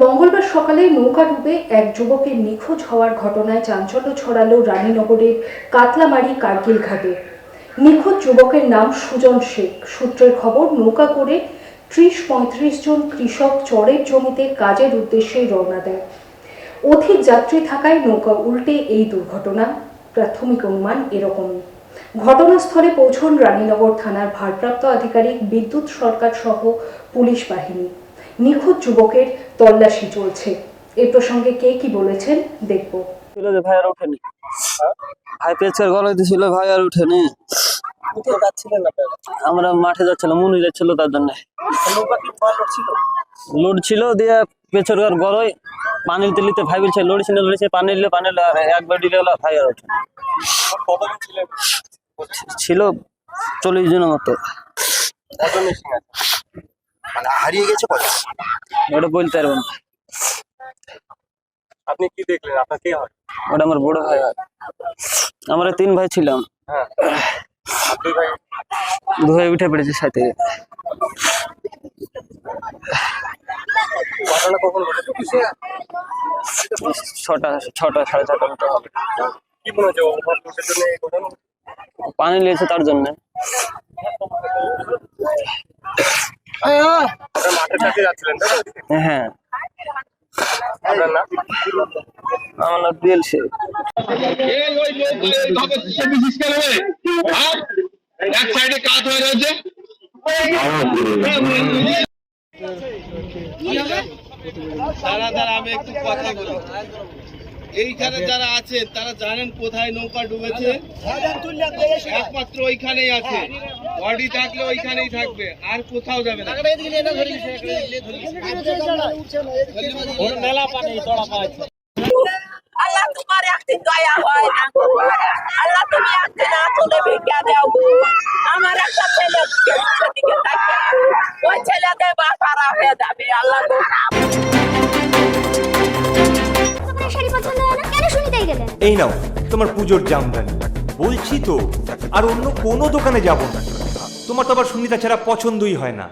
মঙ্গলবার সকালে নৌকা ডুবে এক যুবকের নিখোঁজ হওয়ার ঘটনায় চাঞ্চল্য ছড়ালো রানীনগরের কাতলামারি কার্গিল ঘাটে। নিখোঁজ যুবকের নাম সুজন শেখ। সূত্রের খবর, নৌকা করে ত্রিশ পঁয়ত্রিশ জন কৃষক চরের জমিতে কাজের উদ্দেশ্যে রওনা দেয় অধিক যাত্রী থাকায় নৌকা উল্টে এই দুর্ঘটনা। প্রাথমিক অনুমান এরকমই। ঘটনাস্থলে পৌঁছন রানীনগর থানার ভারপ্রাপ্ত আধিকারিক বিদ্যুৎ সরকার সহ পুলিশ বাহিনী। নিখোঁজ যুবকের তল্লাশি চলছে। এ প্রসঙ্গে কে কি বলেছেন দেখব। ছিল যে ভাই আর ওঠেনি। ভাই পেছর গলায় দিছিল ভাই আর আপনারা আমরা মাঠে যাচ্ছিলাম মুনি যাচ্ছিল তার জন্য। লোড ছিল দিয়ে পেছর গলয় পানি দিলিতে ভাই বলছে লোড ছিল লড়ছে পানি দিলে পানি একবার দিলে গেলো ভাই আর ওঠে। ছিল চল্লিশ জনের মতো। মানে হারিয়ে গেছে কত ওটা বলতে পারব না। আপনি কি দেখলেন? আপনার কে হয়? ওটা আমার বড় ভাই হয়। আমরা তিন ভাই ছিলাম। হ্যাঁ। দুই ভাই? উঠে পড়েছে সাথে। ঘটনা কখন ঘটেছে? ছটা ছটা সাড়ে ছটা মতো হবে। কি মনে হচ্ছে? ওভারলোডের জন্য পানি লেগেছে তার জন্য। হ্যাঁ। একটু কথা এইখানে যারা আছেন তারা জানেন কোথায় নৌকা ডুবেছে? একমাত্র ওইখানেই আছে। বডি থাকলে ওইখানেই থাকবে আর কোথাও যাবে না। আল্লাহ তোমার একদিন দয়া হয় না। আল্লাহ তুমি একদিন আঁচলে ভিক্ষা দাও। আমার একটা ছেলে সেদিকে থাকে। ওই ছেলেদের বাসারা হয়ে যাবে আল্লাহ শাড়ি পছন্দ হয় না? কেন সুনিতাই গেলেন এই নাও তোমার পুজোর জামদানি। বলছি তো আর অন্য কোনো দোকানে যাব না। তোমার তো আবার সুনিতা ছাড়া পছন্দই হয় না।